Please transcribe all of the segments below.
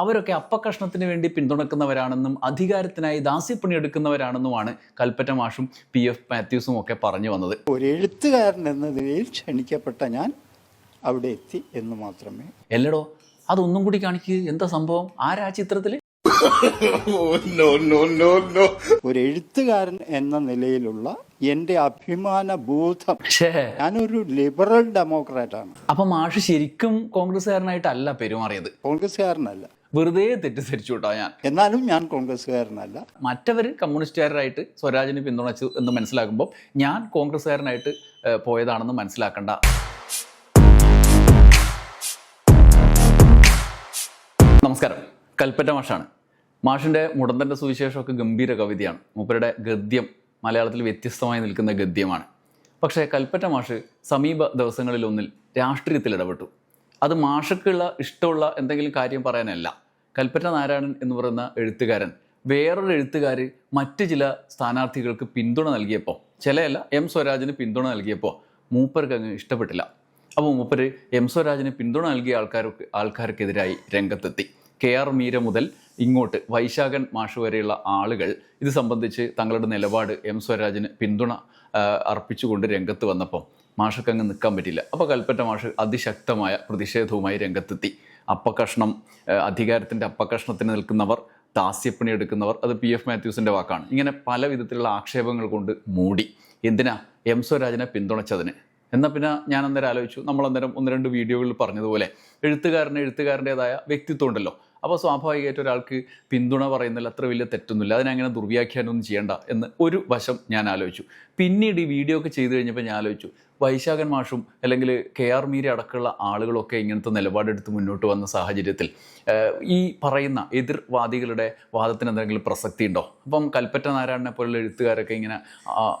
അവരൊക്കെ അപ്പക്കഷ്ണത്തിന് വേണ്ടി പിന്തുണക്കുന്നവരാണെന്നും അധികാരത്തിനായി ദാസ്യപ്പണിയെടുക്കുന്നവരാണെന്നുമാണ് കൽപ്പറ്റ മാഷും പി എഫ് മാത്യൂസും ഒക്കെ പറഞ്ഞു വന്നത്. ഒരു എഴുത്തുകാരൻ എന്ന നിലയിൽ ക്ഷണിക്കപ്പെട്ട ഞാൻ അവിടെ എത്തി എന്ന് മാത്രമേ. എല്ലടോ അതൊന്നും കൂടി കാണിക്ക്. എന്താ സംഭവം? ആരാ ചിത്രത്തിൽ? ഒരു എഴുത്തുകാരൻ എന്ന നിലയിലുള്ള എന്റെ അഭിമാന ബോധം ഞാനൊരു ലിബറൽ ഡെമോക്രാറ്റാണ്. അപ്പൊ മാഷ് ശരിക്കും കോൺഗ്രസ്സുകാരനായിട്ടല്ല പെരുമാറിയത്? കോൺഗ്രസ്സുകാരനല്ല. വെറുതെ തെറ്റിദ്ധരിച്ചു കേട്ടോ ഞാൻ. എന്നാലും ഞാൻ കോൺഗ്രസ്സുകാരനല്ല. മറ്റവർ കമ്മ്യൂണിസ്റ്റുകാരായിട്ട് സ്വരാജിനെ പിന്തുണച്ചു എന്ന് മനസ്സിലാക്കുമ്പോൾ ഞാൻ കോൺഗ്രസ്സുകാരനായിട്ട് പോയതാണെന്ന് മനസ്സിലാക്കണ്ട. നമസ്കാരം. കൽപ്പറ്റ മാഷാണ്. മാഷിന്റെ മുടന്തന്റെ സുവിശേഷമൊക്കെ ഗംഭീര കവിതയാണ്. മൂപ്പരുടെ ഗദ്യം മലയാളത്തിൽ വ്യത്യസ്തമായി നിൽക്കുന്ന ഗദ്യമാണ്. പക്ഷേ കൽപ്പറ്റ മാഷ് സമീപ ദിവസങ്ങളിലൊന്നിൽ രാഷ്ട്രീയത്തിൽ ഇടപെട്ടു. അത് മാഷക്കുള്ള ഇഷ്ടമുള്ള എന്തെങ്കിലും കാര്യം പറയാനല്ല. കൽപ്പറ്റ നാരായണൻ എന്ന് പറയുന്ന എഴുത്തുകാരൻ. വേറൊരു എഴുത്തുകാർ മറ്റ് ചില സ്ഥാനാർത്ഥികൾക്ക് പിന്തുണ നൽകിയപ്പോൾ ചിലയല്ല എം സ്വരാജിന് പിന്തുണ നൽകിയപ്പോൾ മൂപ്പർക്ക് അങ്ങ് ഇഷ്ടപ്പെട്ടില്ല. അപ്പോൾ മൂപ്പർ എം സ്വരാജിന് പിന്തുണ നൽകിയ ആൾക്കാർക്ക് ആൾക്കാർക്കെതിരായി രംഗത്തെത്തി. കെ ആർ മീര മുതൽ ഇങ്ങോട്ട് വൈശാഖൻ മാഷ് വരെയുള്ള ആളുകൾ ഇത് സംബന്ധിച്ച് തങ്ങളുടെ നിലപാട് എം സ്വരാജിന് പിന്തുണ അർപ്പിച്ചുകൊണ്ട് രംഗത്ത് വന്നപ്പോൾ മാഷക്കങ്ങ് നിൽക്കാൻ പറ്റില്ല അപ്പോൾ കൽപ്പറ്റ മാഷ് അതിശക്തമായ പ്രതിഷേധവുമായി രംഗത്തെത്തി. അപ്പക്കഷ്ണം അധികാരത്തിന്റെ അപ്പക്കഷ്ണത്തിന് നിൽക്കുന്നവർ ദാസ്യപ്പണി എടുക്കുന്നവർ അത് പി എഫ് മാത്യൂസിന്റെ വാക്കാണ്. ഇങ്ങനെ പല വിധത്തിലുള്ള ആക്ഷേപങ്ങൾ കൊണ്ട് മൂടി. എന്തിനാ? എം സ്വരാജിനെ പിന്തുണച്ചതിന്. എന്നാൽ പിന്നെ ഞാൻ അന്നേരം ആലോചിച്ചു നമ്മൾ അന്നേരം ഒന്ന് രണ്ട് വീഡിയോകളിൽ പറഞ്ഞതുപോലെ എഴുത്തുകാരന് എഴുത്തുകാരന്റെതായ വ്യക്തിത്വം ഉണ്ടല്ലോ. അപ്പോൾ സ്വാഭാവികമായിട്ട് ഒരാൾക്ക് പിന്തുണ പറയുന്നതിൽ അത്ര വലിയ തെറ്റൊന്നുമില്ല. അതിനങ്ങനെ ദുർവ്യാഖ്യാനമൊന്നും ചെയ്യണ്ട എന്ന് ഒരു വശം ഞാൻ ആലോചിച്ചു. പിന്നീട് ഈ വീഡിയോ ഒക്കെ ചെയ്തു കഴിഞ്ഞപ്പോൾ ഞാൻ ആലോചിച്ചു വൈശാഖൻ മാഷും അല്ലെങ്കിൽ കെ ആർ മീര അടക്കമുള്ള ആളുകളൊക്കെ ഇങ്ങനത്തെ നിലപാടെടുത്ത് മുന്നോട്ട് വന്ന സാഹചര്യത്തിൽ ഈ പറയുന്ന എതിർവാദികളുടെ വാദത്തിന് എന്തെങ്കിലും പ്രസക്തി ഉണ്ടോ? അപ്പം കൽപ്പറ്റ നാരായണനെ പോലുള്ള എഴുത്തുകാരൊക്കെ ഇങ്ങനെ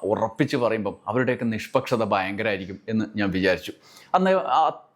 ഉറപ്പിച്ച് പറയുമ്പം അവരുടെയൊക്കെ നിഷ്പക്ഷത ഭയങ്കരമായിരിക്കും എന്ന് ഞാൻ വിചാരിച്ചു. അന്ന്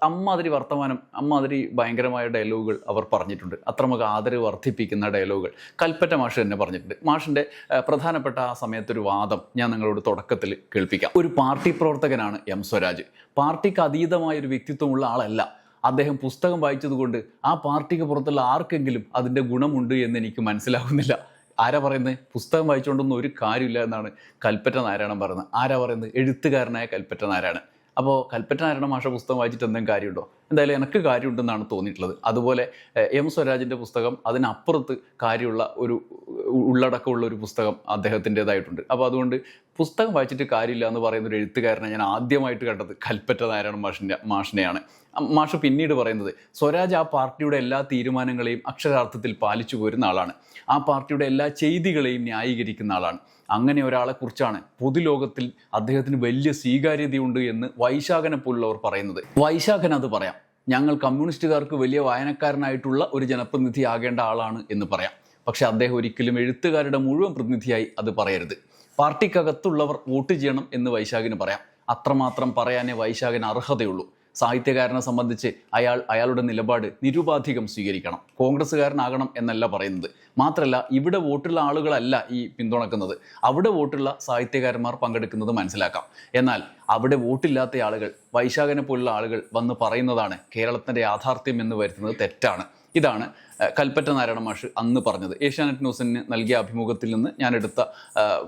അമ്മാതിരി വർത്തമാനം അമ്മാതിരി ഭയങ്കരമായ ഡയലോഗുകൾ അവർ പറഞ്ഞിട്ടുണ്ട്. അത്രമൊക്കെ ആദരവ് വർദ്ധിപ്പിക്കുന്ന ഡയലോഗുകൾ കൽപ്പറ്റ മാഷ് തന്നെ പറഞ്ഞിട്ടുണ്ട്. മാഷിന്റെ പ്രധാനപ്പെട്ട ആ സമയത്തൊരു വാദം ഞാൻ നിങ്ങളോട് തുടക്കത്തിൽ കേൾപ്പിക്കാം. ഒരു പാർട്ടി പ്രവർത്തകനാണ് എം സ്വരാജ്. പാർട്ടിക്ക് അതീതമായ ഒരു വ്യക്തിത്വമുള്ള ആളല്ല. അദ്ദേഹം പുസ്തകം വായിച്ചതുകൊണ്ട് ആ പാർട്ടിക്ക് പുറത്തുള്ള ആർക്കെങ്കിലും അതിന്റെ ഗുണമുണ്ട് എന്ന് എനിക്ക് മനസ്സിലാകുന്നില്ല ആരാ പറയുന്നത് പുസ്തകം വായിച്ചുകൊണ്ടൊന്നും ഒരു കാര്യമില്ല എന്നാണ് കൽപ്പറ്റ നാരായണൻ പറയുന്നത്. ആരാ പറയുന്നത് എഴുത്തുകാരനായ കൽപ്പറ്റ നാരായണൻ. അപ്പോൾ കൽപ്പറ്റ നാരായണ മാഷ പുസ്തകം വായിച്ചിട്ട് എന്തെങ്കിലും കാര്യമുണ്ടോ? എന്തായാലും എനിക്ക് കാര്യമുണ്ടെന്നാണ് തോന്നിയിട്ടുള്ളത്. അതുപോലെ എം സ്വരാജിന്റെ പുസ്തകം അതിനപ്പുറത്ത് കാര്യമുള്ള ഒരു ഉള്ളടക്കമുള്ള ഒരു പുസ്തകം അദ്ദേഹത്തിന്റെതായിട്ടുണ്ട്. അപ്പോൾ അതുകൊണ്ട് പുസ്തകം വായിച്ചിട്ട് കാര്യമില്ല എന്ന് പറയുന്ന ഒരു എഴുത്തുകാരനെ ഞാൻ ആദ്യമായിട്ട് കണ്ടത് കൽപ്പറ്റ നാരായണ മാഷിന്റെ മാഷിനെയാണ്. മാഷ് പിന്നീട് പറയുന്നത് സ്വരാജ് ആ പാർട്ടിയുടെ എല്ലാ തീരുമാനങ്ങളെയും അക്ഷരാർത്ഥത്തിൽ പാലിച്ചു പോരുന്ന ആളാണ്. ആ പാർട്ടിയുടെ എല്ലാ ചെയ്തികളെയും ന്യായീകരിക്കുന്ന ആളാണ്. അങ്ങനെ ഒരാളെക്കുറിച്ചാണ് പൊതുലോകത്തിൽ അദ്ദേഹത്തിന് വലിയ സ്വീകാര്യതയുണ്ട് എന്ന് വൈശാഖനെ പോലുള്ളവർ പറയുന്നത്. വൈശാഖൻ അത് പറയാം ഞങ്ങൾ കമ്മ്യൂണിസ്റ്റുകാർക്ക് വലിയ വായനക്കാരനായിട്ടുള്ള ഒരു ജനപ്രതിനിധി ആകേണ്ട ആളാണ് എന്ന് പറയാം. പക്ഷേ അദ്ദേഹം ഒരിക്കലും എഴുത്തുകാരുടെ മുഴുവൻ പ്രതിനിധിയായി അത് പറയരുത്. പാർട്ടിക്കകത്തുള്ളവർ വോട്ട് ചെയ്യണം എന്ന് വൈശാഖിന് പറയാം. അത്രമാത്രം പറയാനേ വൈശാഖിന് അർഹതയുള്ളൂ. സാഹിത്യകാരനെ സംബന്ധിച്ച് അയാൾ അയാളുടെ നിലപാട് നിരുപാധികം സ്വീകരിക്കണം. കോൺഗ്രസ്സുകാരനാകണം എന്നല്ല പറയുന്നത്. മാത്രമല്ല ഇവിടെ വോട്ടുള്ള ആളുകളല്ല ഈ പിന്തുണക്കുന്നത്. അവിടെ വോട്ടുള്ള സാഹിത്യകാരന്മാർ പങ്കെടുക്കുന്നത് മനസ്സിലാക്കാം. എന്നാൽ അവിടെ വോട്ടില്ലാത്ത ആളുകൾ വൈശാഖനെ പോലുള്ള ആളുകൾ വന്ന് പറയുന്നതാണ് കേരളത്തിന്റെ യാഥാർത്ഥ്യം എന്ന് വരുത്തുന്നത് തെറ്റാണ്. ഇതാണ് കൽപ്പറ്റ നാരായണ മാഷ് അന്ന് പറഞ്ഞത്. ഏഷ്യാനെറ്റ് ന്യൂസിന് നൽകിയ അഭിമുഖത്തിൽ നിന്ന് ഞാൻ എടുത്ത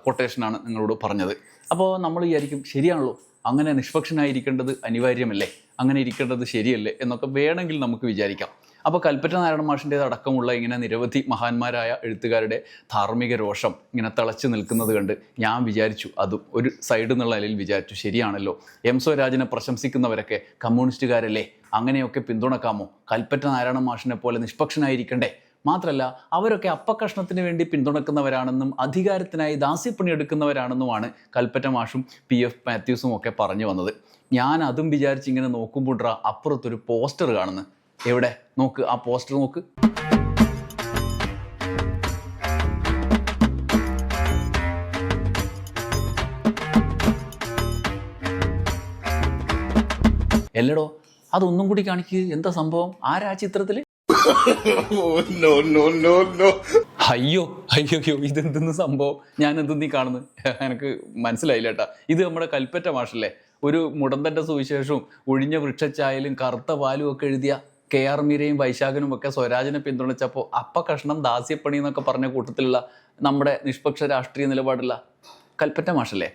കൊട്ടേഷനാണ് നിങ്ങളോട് പറഞ്ഞത്. അപ്പോൾ നമ്മൾ വിചാരിക്കും ശരിയാണല്ലോ. അങ്ങനെ നിഷ്പക്ഷനായിരിക്കേണ്ടത് അനിവാര്യമല്ലേ? അങ്ങനെ ഇരിക്കേണ്ടത് ശരിയല്ലേ? എന്നൊക്കെ വേണമെങ്കിൽ നമുക്ക് വിചാരിക്കാം. അപ്പോൾ കൽപ്പറ്റ നാരായണ മാഷിന്റേത് അടക്കമുള്ള ഇങ്ങനെ നിരവധി മഹാന്മാരായ എഴുത്തുകാരുടെ ധാർമ്മിക രോഷം ഇങ്ങനെ തിളച്ചു നിൽക്കുന്നത് കണ്ട് ഞാൻ വിചാരിച്ചു അതും ഒരു സൈഡ് എന്നുള്ള നിലയിൽ വിചാരിച്ചു ശരിയാണല്ലോ. എം സ്വരാജിനെ പ്രശംസിക്കുന്നവരൊക്കെ കമ്മ്യൂണിസ്റ്റുകാരല്ലേ? അങ്ങനെയൊക്കെ പിന്തുണക്കാമോ? കൽപ്പറ്റ നാരായണ മാഷിനെ പോലെ നിഷ്പക്ഷനായിരിക്കണ്ടേ? മാത്രമല്ല അവരൊക്കെ അപ്പക്കഷ്ണത്തിന് വേണ്ടി പിന്തുണക്കുന്നവരാണെന്നും അധികാരത്തിനായി ദാസ്യപ്പണി എടുക്കുന്നവരാണെന്നുമാണ് കൽപ്പറ്റ മാഷും പി. എഫ്. മാത്യൂസും ഒക്കെ പറഞ്ഞു വന്നത്. ഞാൻ അതും വിചാരിച്ച് ഇങ്ങനെ നോക്കുമ്പോഴാ അപ്പുറത്തൊരു പോസ്റ്റർ കാണുന്നു. എവിടെ? നോക്ക് ആ പോസ്റ്റർ നോക്ക്. എല്ലടോ അതൊന്നും കൂടി കാണിക്ക്. എന്താ സംഭവം? ആരാ ചിത്രത്തിൽ? അയ്യോ അയ്യോ അയ്യോ ഇതെന്തെന്ന് സംഭവം? ഞാൻ എന്തെന്നീ കാണുന്നത് എനിക്ക് മനസ്സിലായില്ല കേട്ടാ. ഇത് നമ്മുടെ കൽപ്പറ്റ മാഷല്ലേ? ഒരു മുടന്തന്റെ സുവിശേഷവും ഒഴിഞ്ഞ വൃക്ഷച്ചായലും കറുത്ത പാലും ഒക്കെ എഴുതിയ കെ ആർ മീരയും വൈശാഖനും ഒക്കെ സ്വരാജിനെ പിന്തുണച്ചപ്പോൾ അപ്പ കഷ്ണം ദാസ്യപ്പണി എന്നൊക്കെ പറഞ്ഞ കൂട്ടത്തിലുള്ള നമ്മുടെ നിഷ്പക്ഷ രാഷ്ട്രീയ നിലപാടുള്ള കൽപ്പറ്റ മാഷല്ലേ?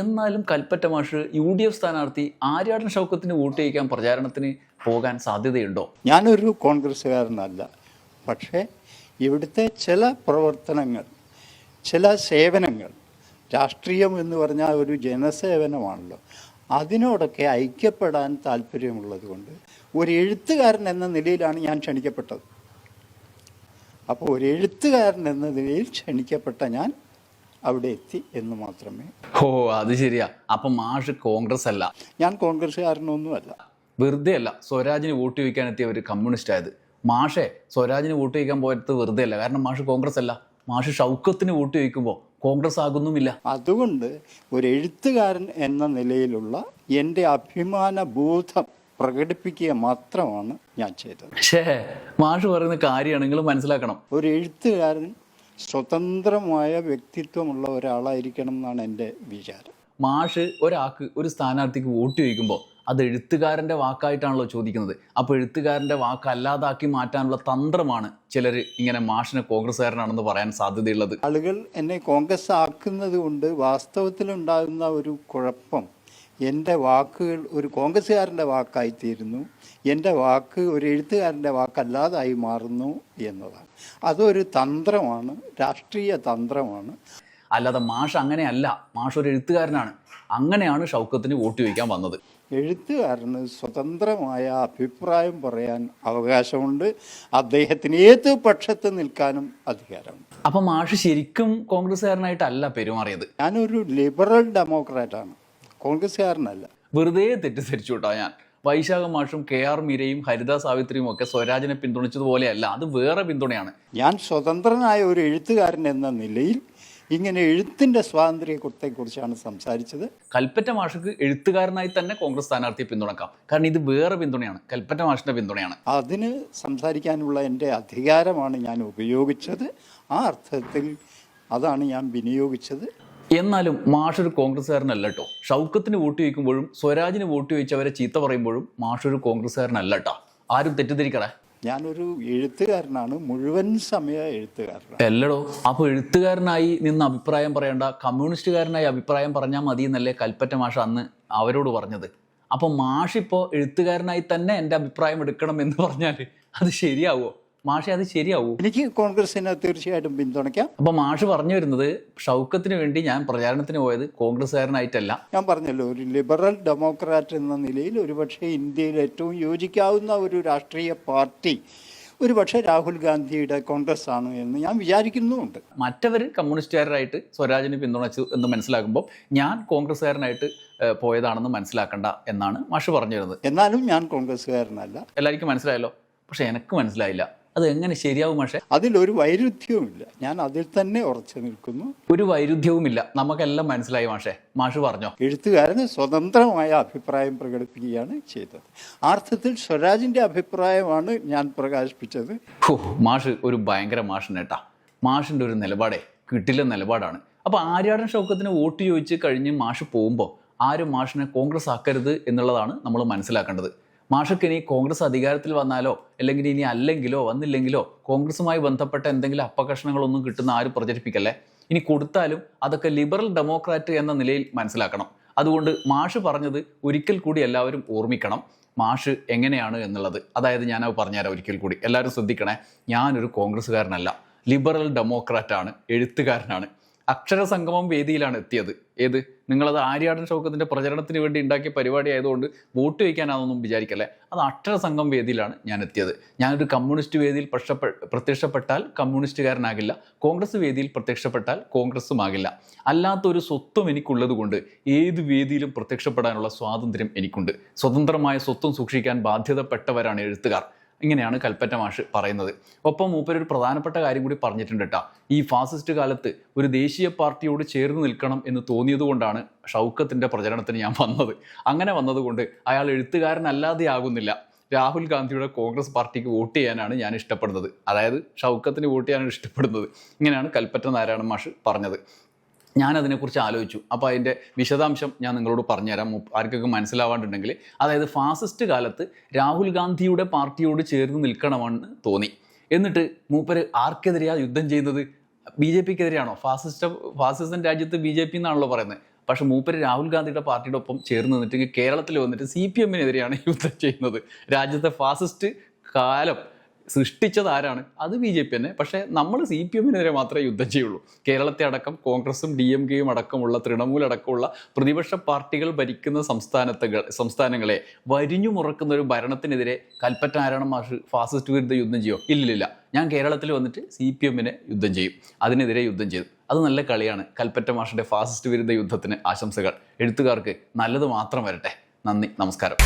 എന്നാലും കൽപ്പറ്റ മാഷ് യു ഡി എഫ് സ്ഥാനാർത്ഥി ആര്യാടൻ ഷൗക്കത്തിന് വോട്ട് ചെയ്യിക്കാൻ പ്രചാരണത്തിന് പോകാൻ സാധ്യതയുണ്ടോ? ഞാനൊരു കോൺഗ്രസ്സുകാരനല്ല. പക്ഷേ ഇവിടുത്തെ ചില പ്രവർത്തനങ്ങൾ ചില സേവനങ്ങൾ രാഷ്ട്രീയം എന്ന് പറഞ്ഞാൽ ഒരു ജനസേവനമാണല്ലോ. അതിനോടൊക്കെ ഐക്യപ്പെടാൻ താല്പര്യമുള്ളത് കൊണ്ട് ഒരു എഴുത്തുകാരൻ എന്ന നിലയിലാണ് ഞാൻ ക്ഷണിക്കപ്പെട്ടത്. അപ്പോൾ ഒരു എഴുത്തുകാരൻ എന്ന നിലയിൽ ക്ഷണിക്കപ്പെട്ട ഞാൻ അവിടെ എത്തി എന്ന് മാത്രമേ ഓ അത് ശരിയാ. അപ്പം മാഷ് കോൺഗ്രസ് അല്ല ഞാൻ കോൺഗ്രസ്സുകാരനൊന്നുമല്ല. വെറുതെ അല്ല സ്വരാജിന് വോട്ട് ചോദിക്കാൻ എത്തിയ ഒരു കമ്മ്യൂണിസ്റ്റ് ആയത് മാഷെ സ്വരാജിന് വോട്ട് ചോദിക്കാൻ പോയത് വെറുതെ അല്ല കാരണം മാഷ് കോൺഗ്രസ് അല്ല മാഷ് ഷൗക്കത്തിന് വോട്ട് ചോദിക്കുമ്പോൾ കോൺഗ്രസ് ആകുന്നുമില്ല അതുകൊണ്ട് ഒരു എഴുത്തുകാരൻ എന്ന നിലയിലുള്ള എന്റെ അഭിമാന ബോധം പ്രകടിപ്പിക്കുക മാത്രമാണ് ഞാൻ ചെയ്തത്. പക്ഷേ മാഷ് പറയുന്ന കാര്യമാണ് നിങ്ങൾ മനസ്സിലാക്കണം. ഒരു എഴുത്തുകാരൻ സ്വതന്ത്രമായ വ്യക്തിത്വമുള്ള ഒരാളായിരിക്കണം എന്നാണ് എന്റെ വിചാരം. മാഷ് ഒരാൾക്ക് ഒരു സ്ഥാനാർത്ഥിക്ക് വോട്ട് ചോദിക്കുമ്പോൾ അത് എഴുത്തുകാരന്റെ വാക്കായിട്ടാണല്ലോ ചോദിക്കുന്നത്. അപ്പോൾ എഴുത്തുകാരന്റെ വാക്ക് അല്ലാതാക്കി മാറ്റാനുള്ള തന്ത്രമാണ് ചിലർ ഇങ്ങനെ മാഷിനെ കോൺഗ്രസ്സുകാരനാണെന്ന് പറയാൻ സാധ്യതയുള്ളത്. ആളുകൾ എന്നെ കോൺഗ്രസ് ആക്കുന്നത് കൊണ്ട് വാസ്തവത്തിലുണ്ടാകുന്ന ഒരു കുഴപ്പം എന്റെ വാക്കുകൾ ഒരു കോൺഗ്രസ്സുകാരന്റെ വാക്കായിത്തീരുന്നു എന്റെ വാക്ക് ഒരു എഴുത്തുകാരന്റെ വാക്കല്ലാതായി മാറുന്നു എന്നതാണ്. അതൊരു തന്ത്രമാണ് രാഷ്ട്രീയ തന്ത്രമാണ്. അല്ലാതെ മാഷ് അങ്ങനെയല്ല മാഷ് ഒരു എഴുത്തുകാരനാണ്. അങ്ങനെയാണ് ഷൗക്കത്തിന് വോട്ട് ചോദിക്കാൻ വന്നത്. എഴുത്തുകാരന് സ്വതന്ത്രമായ അഭിപ്രായം പറയാൻ അവകാശമുണ്ട്. അദ്ദേഹത്തിന് ഏത് പക്ഷത്ത് നിൽക്കാനും അധികാരമുണ്ട്. അപ്പം മാഷ് ശരിക്കും കോൺഗ്രസ്സുകാരനായിട്ടല്ല പെരുമാറിയത്? ഞാനൊരു ലിബറൽ ഡെമോക്രാറ്റാണ്. കോൺഗ്രസ്സുകാരനല്ല. വെറുതെ തെറ്റിദ്ധരിച്ചു കേട്ടോ ഞാൻ. വൈശാഖ മാഷും കെ ആർ മീരയും ഹരിത സാവിത്രിയും ഒക്കെ സ്വരാജിനെ പിന്തുണച്ചതുപോലെയല്ല. അത് വേറെ പിന്തുണയാണ്. ഞാൻ സ്വതന്ത്രനായ ഒരു എഴുത്തുകാരൻ എന്ന നിലയിൽ ഇങ്ങനെ എഴുത്തിന്റെ സ്വാതന്ത്ര്യത്തെക്കുറിച്ചാണ് സംസാരിച്ചത്. കൽപ്പറ്റ മാഷക്ക് എഴുത്തുകാരനായി തന്നെ കോൺഗ്രസ് സ്ഥാനാർത്ഥിയെ പിന്തുണക്കാം. കാരണം ഇത് വേറെ പിന്തുണയാണ്. കൽപ്പറ്റ മാഷിന്റെ പിന്തുണയാണ്. അതിന് സംസാരിക്കാനുള്ള എന്റെ അധികാരമാണ് ഞാൻ ഉപയോഗിച്ചത്. ആ അർത്ഥത്തിൽ അതാണ് ഞാൻ വിനിയോഗിച്ചത്. എന്നാലും മാഷൊരു കോൺഗ്രസ്സുകാരനല്ല കേട്ടോ ഷൗക്കത്തിന് വോട്ട് ചോദിക്കുമ്പോഴും സ്വരാജിന് വോട്ട് ചോദിച്ചവരെ ചീത്ത പറയുമ്പോഴും മാഷൊരു കോൺഗ്രസ്സുകാരനല്ല കേട്ടോ ആരും തെറ്റിദ്ധരിക്കടേ ഞാനൊരു എഴുത്തുകാരനാണ് മുഴുവൻ സമയ എഴുത്തുകാരനാണ്. എല്ലടോ അപ്പോൾ എഴുത്തുകാരനായി നിന്ന് അഭിപ്രായം പറയേണ്ട കമ്മ്യൂണിസ്റ്റുകാരനായി അഭിപ്രായം പറഞ്ഞാൽ മതി എന്നല്ലേ കൽപ്പറ്റ മാഷ അന്ന് അവരോട് പറഞ്ഞത്. അപ്പോൾ മാഷിപ്പോൾ എഴുത്തുകാരനായി തന്നെ എന്റെ അഭിപ്രായം എടുക്കണം എന്ന് പറഞ്ഞാൽ അത് ശരിയാവോ? മാഷെ അത് ശരിയാവൂ. എനിക്ക് കോൺഗ്രസിനെ തീർച്ചയായിട്ടും പിന്തുണയ്ക്കാം. അപ്പൊ മാഷ് പറഞ്ഞു വരുന്നത് ഷൗക്കത്തിന് വേണ്ടി ഞാൻ പ്രചാരണത്തിന് പോയത് കോൺഗ്രസ്സുകാരനായിട്ടല്ല. ഞാൻ പറഞ്ഞല്ലോ ഒരു ലിബറൽ ഡെമോക്രാറ്റ് എന്ന നിലയിൽ ഒരുപക്ഷെ ഇന്ത്യയിൽ ഏറ്റവും യോജിക്കാവുന്ന ഒരു രാഷ്ട്രീയ പാർട്ടി ഒരുപക്ഷെ രാഹുൽ ഗാന്ധിയുടെ കോൺഗ്രസ് ആണ് എന്ന് ഞാൻ വിചാരിക്കുന്നുമുണ്ട്. മറ്റവർ കമ്മ്യൂണിസ്റ്റുകാരായിട്ട് സ്വരാജിനെ പിന്തുണച്ചു എന്ന് മനസ്സിലാക്കുമ്പോൾ ഞാൻ കോൺഗ്രസ്സുകാരനായിട്ട് പോയതാണെന്ന് മനസ്സിലാക്കണ്ട എന്നാണ് മാഷ് പറഞ്ഞു വരുന്നത്. എന്നാലും ഞാൻ കോൺഗ്രസ്സുകാരനല്ല. എല്ലാവർക്കും മനസ്സിലായല്ലോ? പക്ഷെ എനിക്ക് മനസ്സിലായില്ല. അത് എങ്ങനെ ശരിയാവും പക്ഷേ അതിലൊരു വൈരുദ്ധ്യവുമില്ല. ഞാൻ അതിൽ തന്നെ ഉറച്ചു നിൽക്കുന്നു. ഒരു വൈരുദ്ധ്യവുമില്ല. നമുക്കെല്ലാം മനസ്സിലായി മാഷേ. മാഷ് പറഞ്ഞോ? എഴുത്തുകാരന് സ്വതന്ത്രമായ അഭിപ്രായം പ്രകടിപ്പിക്കുകയാണ് ചെയ്തത്. ആർത്ഥത്തിൽ അർത്ഥത്തിൽ സ്വരാജിന്റെ അഭിപ്രായമാണ് ഞാൻ പ്രകാശിപ്പിച്ചത്. ഓ മാഷ് ഒരു ഭയങ്കര മാഷിന് കേട്ടാ. മാഷിന്റെ ഒരു നിലപാടേ കിട്ടില്ല നിലപാടാണ്. അപ്പോൾ ആര്യാടൻ ഷൗക്കത്തിന് വോട്ട് ചോദിച്ച് കഴിഞ്ഞ് മാഷ് പോകുമ്പോൾ ആരും മാഷിനെ കോൺഗ്രസ് ആക്കരുത് എന്നുള്ളതാണ് നമ്മൾ മനസ്സിലാക്കേണ്ടത്. മാഷക്ക് ഇനി കോൺഗ്രസ് അധികാരത്തിൽ വന്നാലോ അല്ലെങ്കിൽ ഇനി അല്ലെങ്കിലോ വന്നില്ലെങ്കിലോ കോൺഗ്രസുമായി ബന്ധപ്പെട്ട എന്തെങ്കിലും അപ്പകഷണങ്ങളൊന്നും കിട്ടുന്ന ആരും പ്രചരിപ്പിക്കല്ലേ? ഇനി കൊടുത്താലും അതൊക്കെ ലിബറൽ ഡെമോക്രാറ്റ് എന്ന നിലയിൽ മനസ്സിലാക്കണം. അതുകൊണ്ട് മാഷ് പറഞ്ഞത് ഒരിക്കൽ കൂടി എല്ലാവരും ഓർമ്മിക്കണം മാഷ് എങ്ങനെയാണ് എന്നുള്ളത്. അതായത് ഞാൻ അത് പറഞ്ഞുതരാം ഒരിക്കൽ കൂടി. എല്ലാവരും ശ്രദ്ധിക്കണേ ഞാനൊരു കോൺഗ്രസ്സുകാരനല്ല. ലിബറൽ ഡെമോക്രാറ്റാണ് എഴുത്തുകാരനാണ്. അക്ഷര സംഗമം വേദിയിലാണ് എത്തിയത്. ഏത്? നിങ്ങളത് ആര്യാടൻ ഷൗക്കത്തിന്റെ പ്രചരണത്തിന് വേണ്ടി ഉണ്ടാക്കിയ പരിപാടി ആയതുകൊണ്ട് വോട്ട് വയ്ക്കാനാണെന്നൊന്നും വിചാരിക്കല്ലേ? അത് അക്ഷര സംഘം വേദിയിലാണ് ഞാൻ എത്തിയത്. ഞാനൊരു കമ്മ്യൂണിസ്റ്റ് വേദിയിൽ പ്രത്യക്ഷപ്പെ പ്രത്യക്ഷപ്പെട്ടാൽ കമ്മ്യൂണിസ്റ്റുകാരനാകില്ല. കോൺഗ്രസ് വേദിയിൽ പ്രത്യക്ഷപ്പെട്ടാൽ ആകില്ല അല്ലാത്തൊരു സ്വത്വം എനിക്കുള്ളത് കൊണ്ട് ഏത് വേദിയിലും പ്രത്യക്ഷപ്പെടാനുള്ള സ്വാതന്ത്ര്യം എനിക്കുണ്ട്. സ്വതന്ത്രമായ സ്വത്വം സൂക്ഷിക്കാൻ ബാധ്യതപ്പെട്ടവരാണ് എഴുത്തുകാർ. ഇങ്ങനെയാണ് കൽപ്പറ്റ മാഷ് പറയുന്നത്. ഒപ്പം മൂപ്പരൊരു പ്രധാനപ്പെട്ട കാര്യം കൂടി പറഞ്ഞിട്ടുണ്ട് കേട്ടോ ഈ ഫാസിസ്റ്റ് കാലത്ത് ഒരു ദേശീയ പാർട്ടിയോട് ചേർന്ന് നിൽക്കണം എന്ന് തോന്നിയതുകൊണ്ടാണ് ഷൗക്കത്തിന്റെ പ്രചരണത്തിന് ഞാൻ വന്നത്. അങ്ങനെ വന്നതുകൊണ്ട് അയാൾ എഴുത്തുകാരനല്ലാതെ ആകുന്നില്ല. രാഹുൽ ഗാന്ധിയുടെ കോൺഗ്രസ് പാർട്ടിക്ക് വോട്ട് ചെയ്യാനാണ് ഞാൻ ഇഷ്ടപ്പെടുന്നത്. അതായത് ഷൗക്കത്തിന് വോട്ട് ചെയ്യാനാണ് ഇഷ്ടപ്പെടുന്നത്. ഇങ്ങനെയാണ് കൽപ്പറ്റ നാരായണ മാഷ് പറഞ്ഞത്. ഞാൻ അതിനെക്കുറിച്ച് ആലോചിച്ചു. അപ്പോൾ അതിന്റെ വിശദാംശം ഞാൻ നിങ്ങളോട് പറഞ്ഞുതരാം. ആർക്കൊക്കെ മനസ്സിലാവാണ്ടുണ്ടെങ്കിൽ. അതായത് ഫാസിസ്റ്റ് കാലത്ത് രാഹുൽ ഗാന്ധിയുടെ പാർട്ടിയോട് ചേർന്ന് നിൽക്കണമെന്ന് തോന്നി. എന്നിട്ട് മൂപ്പര് ആർക്കെതിരെയാണ് യുദ്ധം ചെയ്യുന്നത്? ബി ജെ പിക്കെതിരെയാണോ? ഫാസിസ്റ്റ് ഫാസിസം രാജ്യത്ത് ബി ജെ പി എന്നാണല്ലോ പറയുന്നത്. പക്ഷേ മൂപ്പര് രാഹുൽ ഗാന്ധിയുടെ പാർട്ടിയുടെ ഒപ്പം ചേർന്ന് നിന്നിട്ട് കേരളത്തിൽ വന്നിട്ട് സി പി എമ്മിനെതിരെയാണ് യുദ്ധം ചെയ്യുന്നത്. രാജ്യത്തെ ഫാസിസ്റ്റ് കാലം സൃഷ്ടിച്ചത് ആരാണ് അത് ബി ജെ പി തന്നെ. പക്ഷേ നമ്മൾ സി പി എമ്മിനെതിരെ മാത്രമേ യുദ്ധം ചെയ്യുള്ളൂ. കേരളത്തെ അടക്കം കോൺഗ്രസും ഡി എം കെയും അടക്കമുള്ള തൃണമൂൽ അടക്കമുള്ള പ്രതിപക്ഷ പാർട്ടികൾ ഭരിക്കുന്ന സംസ്ഥാനത്തുകൾ സംസ്ഥാനങ്ങളെ വരിഞ്ഞു മുറക്കുന്ന ഒരു ഭരണത്തിനെതിരെ കൽപ്പറ്റ ആരാണ് മാഷ് ഫാസിസ്റ്റ് വിരുദ്ധ യുദ്ധം ചെയ്യോ? ഇല്ലില്ല ഞാൻ കേരളത്തിൽ വന്നിട്ട് സി പി എമ്മിനെ യുദ്ധം ചെയ്യും. അതിനെതിരെ യുദ്ധം ചെയ്തു അത് നല്ല കളിയാണ് കൽപ്പറ്റ മാഷിന്റെ ഫാസിസ്റ്റ് വിരുദ്ധ യുദ്ധത്തിന് ആശംസകൾ. എഴുത്തുകാർക്ക് നല്ലത് മാത്രം വരട്ടെ. നന്ദി നമസ്കാരം.